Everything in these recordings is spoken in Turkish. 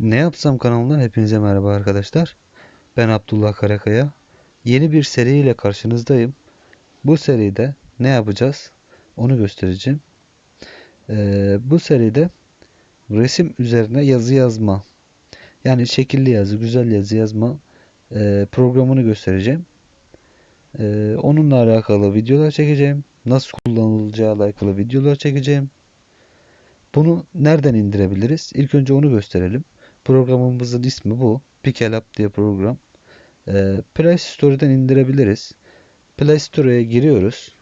Ne yapsam kanalından hepinize merhaba arkadaşlar. Ben Abdullah Karakaya. Yeni bir seriyle karşınızdayım. Bu seride ne yapacağız? Onu göstereceğim. Ee, bu seride resim üzerine yazı yazma. Yani şekilli yazı, güzel yazı yazma e, programını göstereceğim. Ee, onunla alakalı videolar çekeceğim. Nasıl kullanılacağı alakalı videolar çekeceğim. Bunu nereden indirebiliriz? İlk önce onu gösterelim. Programımızın ismi bu. Pikelab diye program. Ee, Play Store'dan indirebiliriz. Play Store'ya giriyoruz.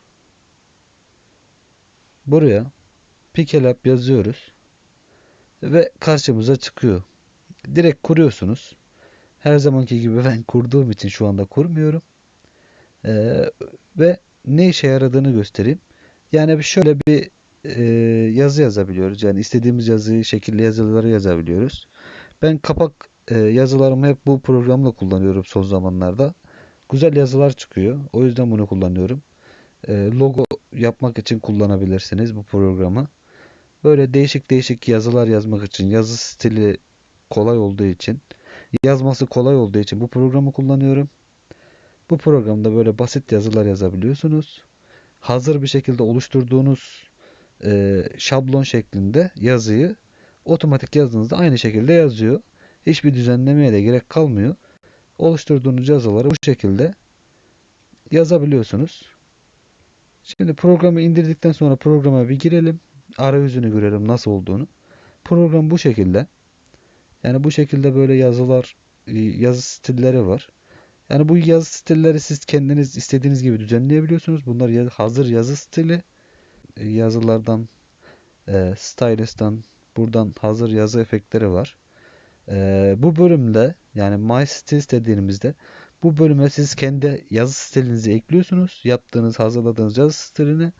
Buraya Pikelab yazıyoruz. Ve karşımıza çıkıyor. Direkt kuruyorsunuz. Her zamanki gibi ben kurduğum için şu anda kurmuyorum. Ee, ve ne işe yaradığını göstereyim. Yani şöyle bir e, yazı yazabiliyoruz. Yani istediğimiz yazıyı, şekilli yazıları yazabiliyoruz. Ben kapak e, yazılarımı hep bu programla kullanıyorum son zamanlarda. Güzel yazılar çıkıyor. O yüzden bunu kullanıyorum. E, logo yapmak için kullanabilirsiniz bu programı. Böyle değişik değişik yazılar yazmak için, yazı stili kolay olduğu için, yazması kolay olduğu için bu programı kullanıyorum. Bu programda böyle basit yazılar yazabiliyorsunuz. Hazır bir şekilde oluşturduğunuz e, şablon şeklinde yazıyı otomatik yazdığınızda aynı şekilde yazıyor. Hiçbir düzenlemeye de gerek kalmıyor. Oluşturduğunuz yazıları bu şekilde yazabiliyorsunuz. Şimdi programı indirdikten sonra programa bir girelim. Arayüzünü görelim nasıl olduğunu. Program bu şekilde. Yani bu şekilde böyle yazılar, e, yazı stilleri var. Yani bu yazı stilleri siz kendiniz istediğiniz gibi düzenleyebiliyorsunuz. Bunlar hazır yazı stili. E, Yazılardan, e, stylist'tan, buradan hazır yazı efektleri var. E, bu bölümde yani My Styles dediğimizde bu bölüme siz kendi yazı stilinizi ekliyorsunuz. Yaptığınız, hazırladığınız yazı stilini.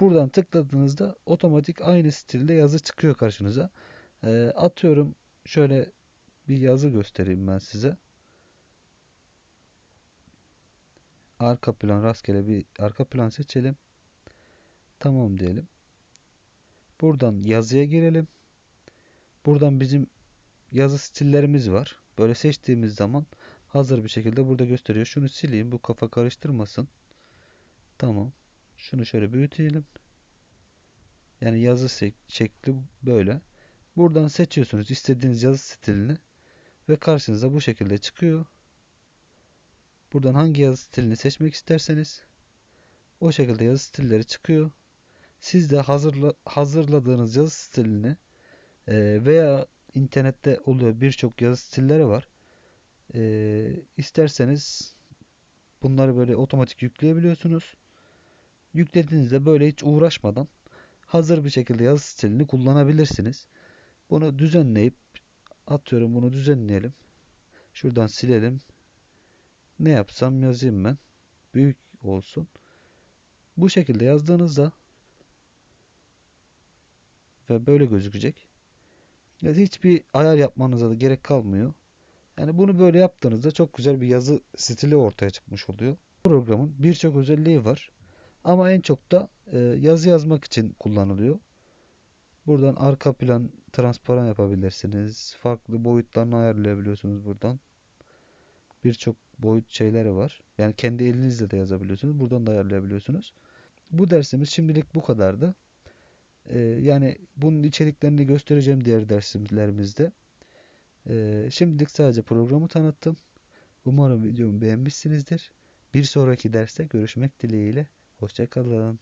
Buradan tıkladığınızda otomatik aynı stilde yazı çıkıyor karşınıza. E, atıyorum şöyle bir yazı göstereyim ben size. Arka plan rastgele bir arka plan seçelim. Tamam diyelim. Buradan yazıya girelim. Buradan bizim yazı stillerimiz var. Böyle seçtiğimiz zaman hazır bir şekilde burada gösteriyor. Şunu sileyim. Bu kafa karıştırmasın. Tamam. Şunu şöyle büyütelim. Yani yazı şek- şekli böyle. Buradan seçiyorsunuz istediğiniz yazı stilini ve karşınıza bu şekilde çıkıyor. Buradan hangi yazı stilini seçmek isterseniz o şekilde yazı stilleri çıkıyor. Siz de hazırla, hazırladığınız yazı stilini e, veya internette oluyor birçok yazı stilleri var. E, isterseniz bunları böyle otomatik yükleyebiliyorsunuz. Yüklediğinizde böyle hiç uğraşmadan hazır bir şekilde yazı stilini kullanabilirsiniz. Bunu düzenleyip atıyorum bunu düzenleyelim. Şuradan silelim. Ne yapsam yazayım ben. Büyük olsun. Bu şekilde yazdığınızda ve böyle gözükecek. Yani hiçbir ayar yapmanıza da gerek kalmıyor. Yani bunu böyle yaptığınızda çok güzel bir yazı stili ortaya çıkmış oluyor. Programın birçok özelliği var. Ama en çok da e, yazı yazmak için kullanılıyor. Buradan arka plan transparan yapabilirsiniz. Farklı boyutlarını ayarlayabiliyorsunuz buradan. Birçok boyut şeyleri var. Yani kendi elinizle de yazabiliyorsunuz. Buradan da ayarlayabiliyorsunuz. Bu dersimiz şimdilik bu kadardı. Ee, yani bunun içeriklerini göstereceğim diğer derslerimizde. Ee, şimdilik sadece programı tanıttım. Umarım videomu beğenmişsinizdir. Bir sonraki derste görüşmek dileğiyle. Hoşçakalın.